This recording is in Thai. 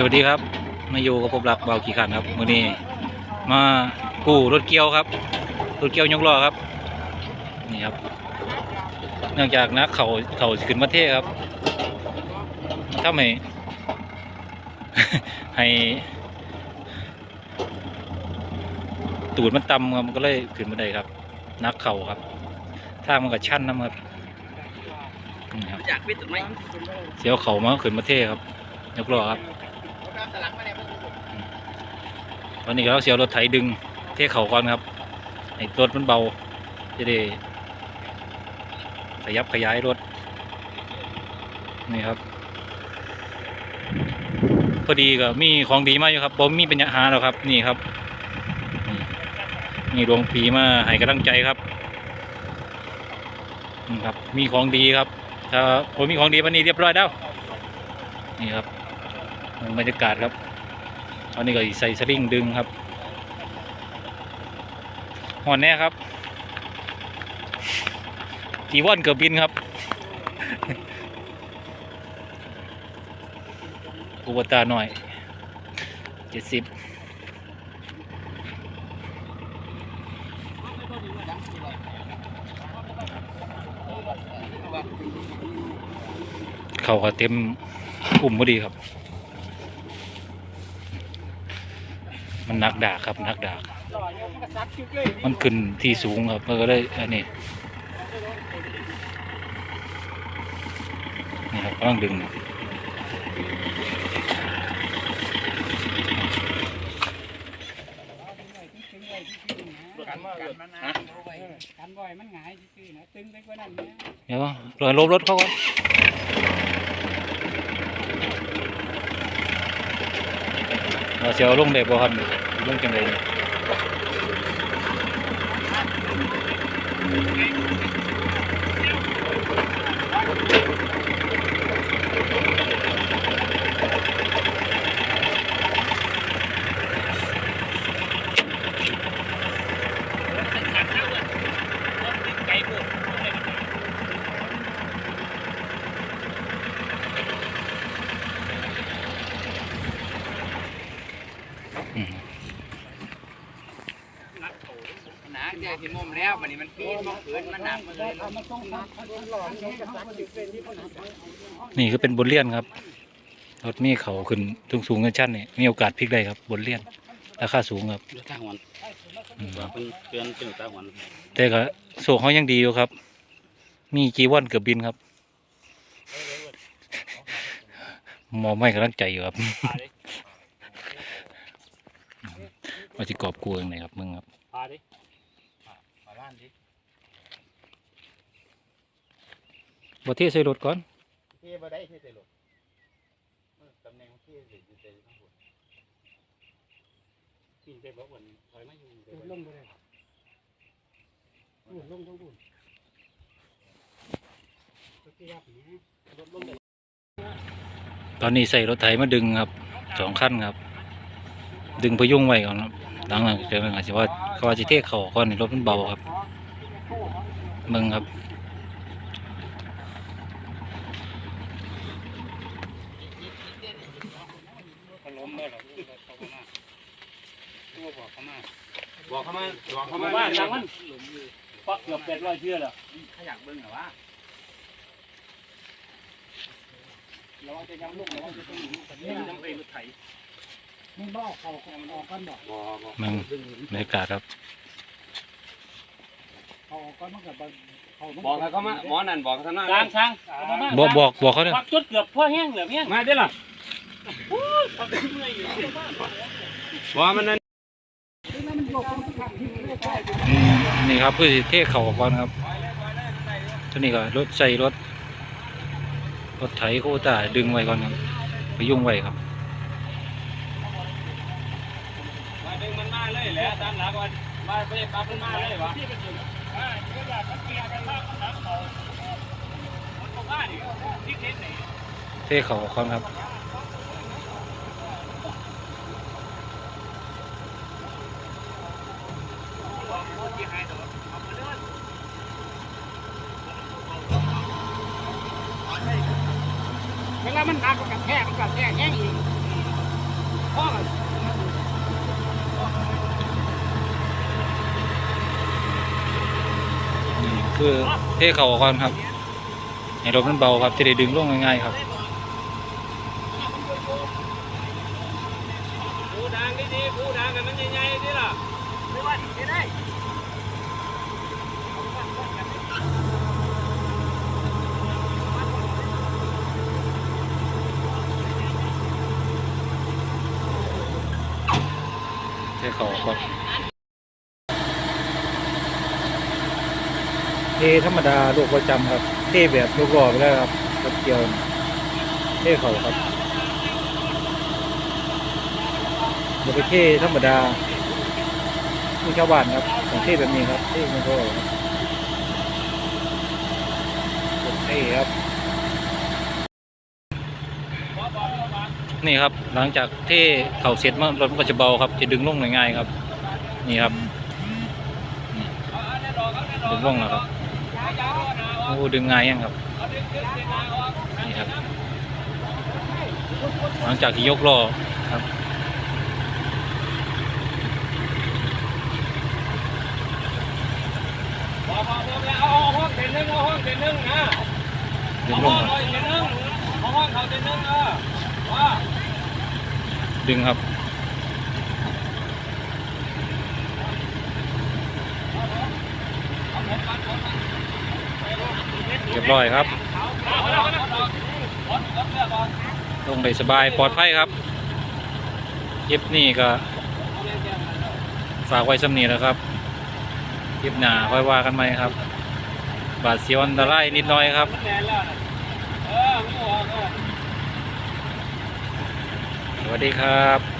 สวัสดีครับ มาอยู่กับผมรักเบาขี่ขันครับมื้อนี้มากู้รถเกี่ยวครับ รถเกี่ยวยกล้อครับ นี่ครับ เนื่องจากนักเขาเขาขึ้นมาเทครับทำให้ให้ ตูดมันต่ำครับมันก็เลยขึ้นมาได้ครับ นักเข่าครับทางมันก็ชันนะครับนี่ครับอยากปิดไหมเสียวเขามาขึ้นมาเทครับยกล้อครับสลักมาเนี่ย ตอนนี้ก็เราเสียวรถไถดึง เทเขาก่อนครับให้รถมันเบา จะได้ขยับขยายรถ นี่ครับ พอดีก็มีของดีมากอยู่ครับผมมีปัญญาหาแล้วครับ นี่ครับนี่นี่ดวงผีมาให้กำลังใจครับนี่ครับ มีของดีครับถ้าผมมีของดีวันนี้เรียบร้อยแล้วนี่ครับ บรรยากาศครับตอนนี้ก็ใส่สลิงดึงครับหอนแน่ครับจีวอนเกือบบินครับอุบตาหน่อยเจ็ดสิบเขาก็เต็มอุ่มพอดีครับ มันหนักดากครับหนักดาก มันขึ้นที่สูงครับมันก็ได้อันนี้นี่ครับกำลังดึงกันมันนะกันบ่อยมันหงายซื่อๆนะตึงไปกว่านั้นนะเดี๋ยวรอลบรถเขาก่อน เราเสียวลงได้บ่ครับนี่ลงจังได หนาเจอที่มุมแล้วมันนี่มันปีนมันขืนมันหนักมันเลยมันต้องนับมันหลอดมันกระสับกระส่ายที่มันหนักนี่คือเป็นบทเรียนครับ รถมีเขาขึ้นสูงสูงๆกันชั้นนี่มีโอกาสพลิกได้ครับบทเรียนราคาสูงครับเดือดตาหวนอืมเป็นเตือนเป็นตาหวนแต่ก็โซ่เขายังดีอยู่ครับ มีจีวอนเกือบบินครับหมอไม่กำลังใจอยู่ครับว่าจะกอบกลัวยังไงครับมึงครับพาดิพา บ้านดิบทที่ใส่รถก่อนเที่บ่ได้ที่เตลุตำแหน่งที่อยู่เตลุทั้งหมดกินไปบ่วันถอยมาอยู่ลงไปเลยลงต้องบุญก็ที่รับนี้รถลงเลยตอนนี้ใส่รถไถมาดึงครับสองขั้นครับ ดึงพยุงไว้ก่อนครับหลังจากนั้นอาจจะว่า เขาจะเทเข่าก่อนนี่รถมันเบาครับมึงครับบอกเขามาบอกเขามาบอกเขามาว่าจังมันปักเกือบเป็ดร้อยเชื่อแล้วถ้าอยากเบิ่งเหรอวะระวังจะยังลูกระวังจะต้องหนีแต่นี่ยังเป็นรถไถ มึงบอกเขาออกกันบอกมึงบรรยากาศครับ เขาออกกันมันกับเขาบอกให้เขามาหมอนั่นบอกเขาทำหน้าช้างช้างบอกบอกบอกเขาเนี่ยปักจดเกือบพ่อแห้งเหลือแห้งมาได้ล่ะปักเมื่อยอยู่บอกมันนั่นอืมนี่ครับเพื่อสิเทเข่าก่อนครับตัวนี้ก็รถใส่รถรถไถโคตาดึงไว้ก่อนครับพยุงไว้ครับ มาดึงมัน มาเลยแหละตามหลักวันมาไปปั๊บมันมาเลยวะเทเข่าก่อนครับเวลามันหนักมันกับแทกมันกับแทกแห้งอีกข้อง นี่ คือเทเข่าก่อนครับให้รถมันเบาครับจะได้ดึงลงง่ายๆครับผู้ดังดีๆผู้ดังกันมันใหญ่ๆนี่ล่ะไม่ว่าจะได้เทเข่าก่อน เทธรรมดาลูกประจำครับ เทแบบลูกหอไปแล้วครับรถเกี่ยวเทเข่าครับอย่าไปเทธรรมดาผู้ชาวบ้านครับของเทแบบนี้ครับเทมันก็ครับกดเทครับ นี่ครับหลังจากเทเข่าเสร็จมันรถมันก็จะเบาครับ จะดึงลงง่ายๆครับ นี่ครับดึงลงแล้วครับ โอ้ดึงง่ายยังครับนี่ครับ หลังจากที่ยกล้อครับบอกบอกบอกแล้วเอาห้องเต็นนึงเอาห้องเต็นนึงนะดึงเอาลห้องงครับเลยเต็นนึงเอาห้องเขาเต็นนึงเออว่า ดึงครับ เรียบร้อยครับ ลงได้สบายปลอดภัยครับคลิปนี้ก็ ฝากไว้สำนีแล้วครับคลิปหน้าค่อยว่ากันไหมครับ บาดเสียวอันตรายนิดน้อยครับสวัสดีครับ